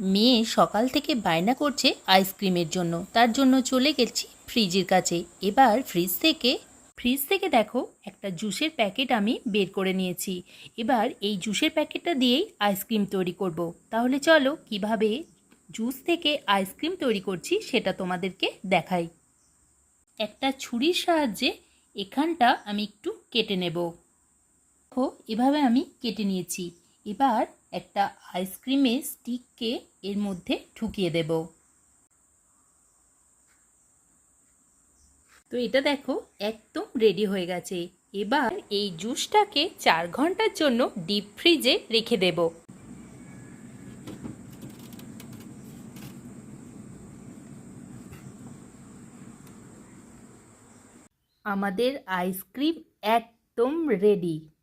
মেয়ে সকাল থেকে বায়না করছে আইসক্রিমের জন্য। তার জন্য চলে গেছি ফ্রিজের কাছে। এবার ফ্রিজ থেকে ফ্রিজ থেকে দেখো, একটা জুসের প্যাকেট আমি বের করে নিয়েছি। এবার এই জুসের প্যাকেটটা দিয়েই আইসক্রিম তৈরি করব। তাহলে চলো, কীভাবে জুস থেকে আইসক্রিম তৈরি করছি সেটা তোমাদেরকে দেখাই। একটা ছুরির সাহায্যে এখানটা আমি একটু কেটে নেব। এভাবে আমি কেটে নিয়েছি। এবার একটা আইসক্রিমের স্টিককে এর মধ্যে ঢুকিয়ে দেব। তো এটা দেখো, একদম রেডি হয়ে গেছে। এবার এই জুসটাকে চার ঘণ্টার জন্য ডিপ ফ্রিজে রেখে দেব। আমাদের আইসক্রিম একদম রেডি